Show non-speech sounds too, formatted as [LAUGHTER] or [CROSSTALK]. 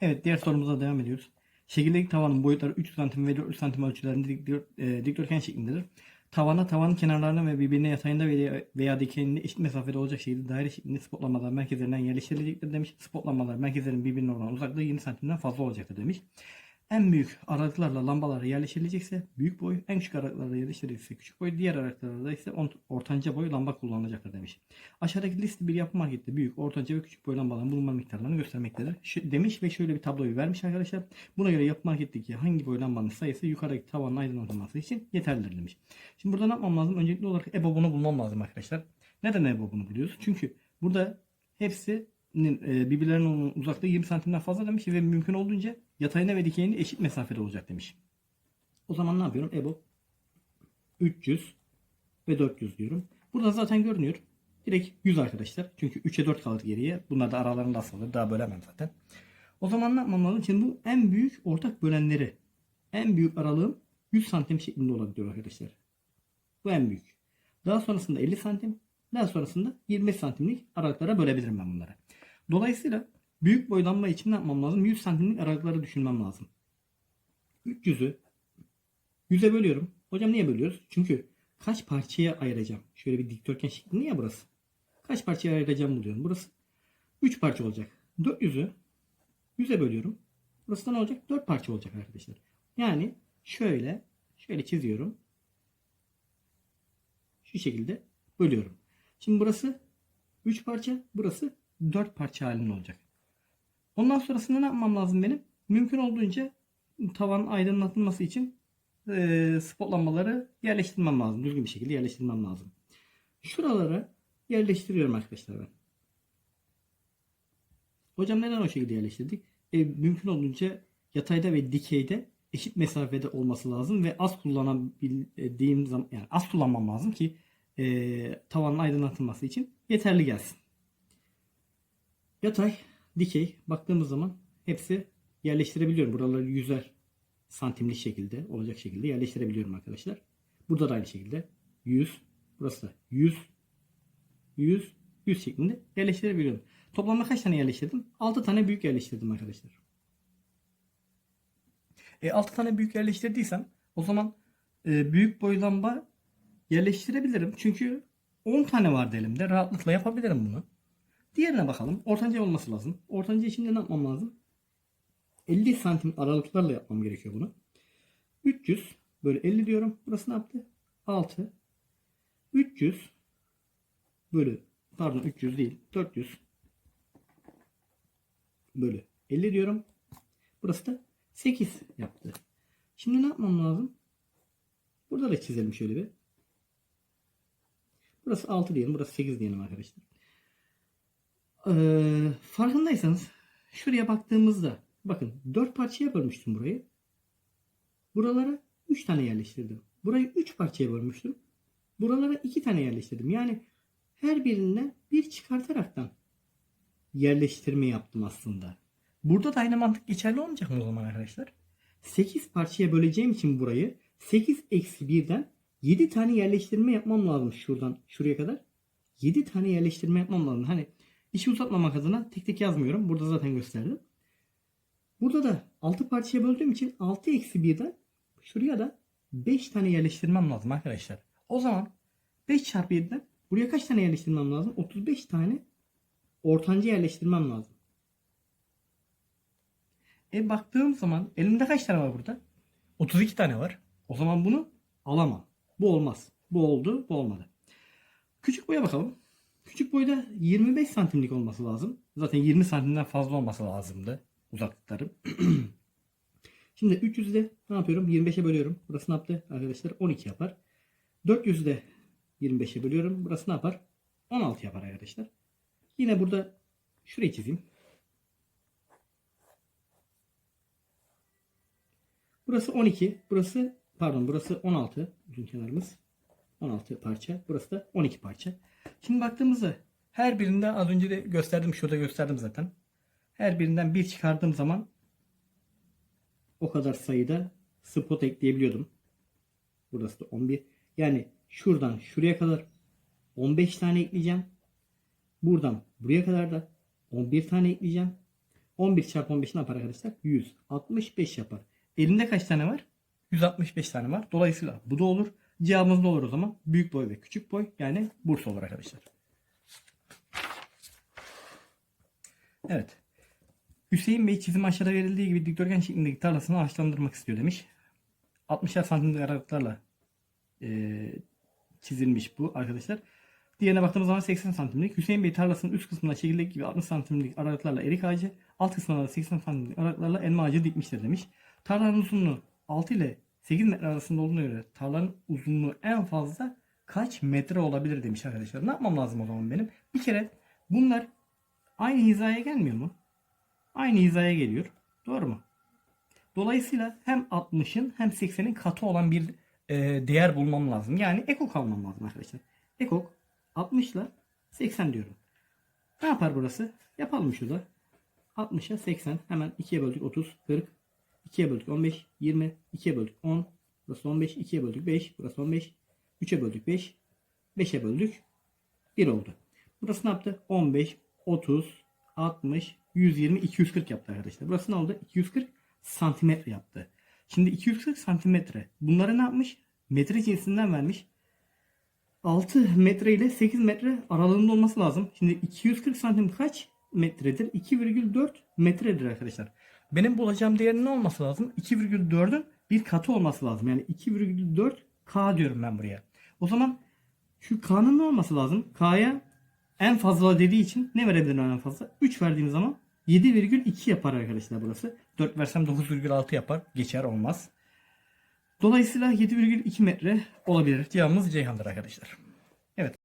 Evet diğer sorumuza devam ediyoruz. Şekildeki tavanın boyutları 3 cm ve 4 cm ölçülerinde e, dikdörtgen şeklindedir. Tavana tavanın kenarlarına ve birbirine yatayında veya, dikeyinde eşit mesafede olacak şekilde daire şeklinde spotlanmalar merkezlerinden yerleştirilecektir demiş. Spotlanmalar merkezlerin birbirine olan uzaklığı 20 santimden fazla olacaktır demiş. En büyük aralıklarla lambalara yerleştirilecekse büyük boy, en küçük aralıklarla yerleştirilecekse küçük boy, diğer aralıklarda ise ortanca boy lamba kullanılacaktır demiş. Aşağıdaki liste bir yapı markette büyük, ortanca ve küçük boy lambaların bulunma miktarlarını göstermektedir. Şu, demiş ve şöyle bir tabloyu vermiş arkadaşlar. Buna göre yapı marketteki hangi boy lambanın sayısı yukarıdaki tavanın aydınlatılması için yeterlidir demiş. Şimdi burada ne yapmam lazım? Öncelikli olarak EBOB'unu bulmam lazım arkadaşlar. Neden EBOB'unu buluyoruz? Çünkü burada hepsinin e, birbirlerinin olan uzaklığı 20 santimden fazla demiş ve mümkün olduğunca yatayına ve dikeyine eşit mesafede olacak demiş. O zaman ne yapıyorum? EBOB 300 ve 400 diyorum. Burada zaten görünüyor. Direkt 100 arkadaşlar. Çünkü 3'e 4 kalır geriye. Bunlar da aralarında asılır. Daha bölemem zaten. O zaman ne yapmam lazım? Şimdi bu en büyük ortak bölenleri. En büyük aralığım 100 santim şeklinde olabiliyor arkadaşlar. Bu en büyük. Daha sonrasında 50 santim. Daha sonrasında 25 santimlik aralıklara bölebilirim ben bunları. Dolayısıyla büyük boylanma için ne yapmam lazım? 100 santimlik aralıkları düşünmem lazım. 300'ü 100'e bölüyorum. Hocam niye bölüyoruz? Çünkü kaç parçaya ayıracağım? Şöyle bir dikdörtgen şeklinde ya burası. Kaç parçaya ayıracağım buluyorum. Burası 3 parça olacak. 400'ü 100'e bölüyorum. Burası da ne olacak? 4 parça olacak arkadaşlar. Yani şöyle şöyle çiziyorum. Şu şekilde bölüyorum. Şimdi burası 3 parça, burası 4 parça halinde olacak. Ondan sonrasında ne yapmam lazım benim? Mümkün olduğunca tavan aydınlatılması için e, spot lambaları yerleştirmem lazım. Düzgün bir şekilde yerleştirmem lazım. Şuralara yerleştiriyorum arkadaşlar ben. Hocam neden o şekilde yerleştirdik? E, mümkün olduğunca yatayda ve dikeyde eşit mesafede olması lazım ve az kullanabildiğim zaman yani az kullanmam lazım ki e, tavanın aydınlatılması için yeterli gelsin. Yatay, dikey baktığımız zaman hepsi yerleştirebiliyorum. Buraları yüzer santimlik şekilde olacak şekilde yerleştirebiliyorum arkadaşlar. Burada da aynı şekilde 100, burası da 100, 100, 100 şeklinde yerleştirebiliyorum. Toplamda kaç tane yerleştirdim? 6 tane büyük yerleştirdim arkadaşlar. E, 6 tane büyük yerleştirdiysem o zaman e, büyük boy lamba yerleştirebilirim. Çünkü 10 tane vardı elimde. Rahatlıkla yapabilirim bunu. Diğerine bakalım. Ortanca olması lazım. Ortanca için ne yapmam lazım? 50 santim aralıklarla yapmam gerekiyor bunu. 300 böyle 50 diyorum. Burası ne yaptı? 6. 300 bölü pardon 300 değil 400 bölü 50 diyorum. Burası da 8 yaptı. Şimdi ne yapmam lazım? Burada da çizelim şöyle bir. Burası 6 diyelim. Burası 8 diyelim arkadaşlar. Ee, farkındaysanız şuraya baktığımızda bakın 4 parçaya bölmüştüm burayı. Buralara 3 tane yerleştirdim. Burayı 3 parçaya bölmüştüm. Buralara 2 tane yerleştirdim. Yani her birinden bir çıkartaraktan yerleştirme yaptım aslında. Burada da aynı mantık geçerli olmayacak mı o zaman arkadaşlar? 8 parçaya böleceğim için burayı 8 eksi 1'den 7 tane yerleştirme yapmam lazım şuradan şuraya kadar. 7 tane yerleştirme yapmam lazım. Hani işi uzatmamak adına tek tek yazmıyorum. Burada zaten gösterdim. Burada da 6 parçaya böldüğüm için 6 eksi 1'den şuraya da 5 tane yerleştirmem lazım arkadaşlar. O zaman 5 çarpı 7'den buraya kaç tane yerleştirmem lazım? 35 tane ortanca yerleştirmem lazım. E baktığım zaman elimde kaç tane var burada? 32 tane var. O zaman bunu alamam. Bu olmaz. Bu oldu, bu olmadı. Küçük boya bakalım. Küçük boyda 25 santimlik olması lazım. Zaten 20 santimden fazla olması lazımdı uzaklıkları. [CLEARS THROAT] Şimdi 300'ü de ne yapıyorum? 25'e bölüyorum. Burası ne yaptı arkadaşlar? 12 yapar. 400'ü de 25'e bölüyorum. Burası ne yapar? 16 yapar arkadaşlar. Yine burada şurayı çizeyim. Burası 12. Burası pardon burası 16. Uzun kenarımız. 16 parça. Burası da 12 parça. Şimdi baktığımızda her birinden az önce de gösterdim. Şurada gösterdim zaten. Her birinden bir çıkardığım zaman o kadar sayıda spot ekleyebiliyordum. Burası da 11. Yani şuradan şuraya kadar 15 tane ekleyeceğim. Buradan buraya kadar da 11 tane ekleyeceğim. 11 çarpı 15 ne yapar arkadaşlar? 165 yapar. Elinde kaç tane var? 165 tane var. Dolayısıyla bu da olur. Cevabımız ne olur o zaman? Büyük boy ve küçük boy yani Bursa olur arkadaşlar. Evet. Hüseyin Bey çizim aşağıda verildiği gibi dikdörtgen şeklindeki tarlasını ağaçlandırmak istiyor demiş. 60'er santimlik aralıklarla eee, çizilmiş bu arkadaşlar. Diğerine baktığımız zaman 80 santimlik. Hüseyin Bey tarlasının üst kısmına şekildeki gibi 60 santimlik aralıklarla erik ağacı, alt kısmına da 80 santimlik aralıklarla elma ağacı dikmiştir demiş. Tarlanın uzunluğu 6 ile 8 metre arasında olduğuna göre tarlanın uzunluğu en fazla kaç metre olabilir demiş arkadaşlar. Ne yapmam lazım o zaman benim? Bir kere bunlar aynı hizaya gelmiyor mu? Aynı hizaya geliyor. Doğru mu? Dolayısıyla hem 60'ın hem 80'in katı olan bir e, değer bulmam lazım. Yani ekok almam lazım arkadaşlar. Ekok 60 ile 80 diyorum. Ne yapar burası? Yapalım şurada. 60'a 80. Hemen 2'ye böldük 30, 40. 2'ye böldük 15, 20. 2'ye böldük 10. Burası 15. 2'ye böldük 5. Burası 15. 3'e böldük 5. 5'e böldük 1 oldu. Burası ne yaptı? 15, 30, 60, 120, 240 yaptı arkadaşlar. Burası ne oldu? 240 santimetre yaptı. Şimdi 240 santimetre. Bunları ne yapmış? Metre cinsinden vermiş. 6 metre ile 8 metre aralığında olması lazım. Şimdi 240 santim kaç metredir? 2,4 metredir arkadaşlar. Benim bulacağım değerin ne olması lazım? 2,4'ün bir katı olması lazım. Yani 2,4 K diyorum ben buraya. O zaman şu K'nın ne olması lazım? K'ya en fazla dediği için ne verebilirim en fazla? 3 verdiğim zaman 7,2 yapar arkadaşlar burası. 4 versem 9,6 yapar. Geçer olmaz. Dolayısıyla 7,2 metre olabilir. Cevabımız Ceyhan'dır arkadaşlar. Evet.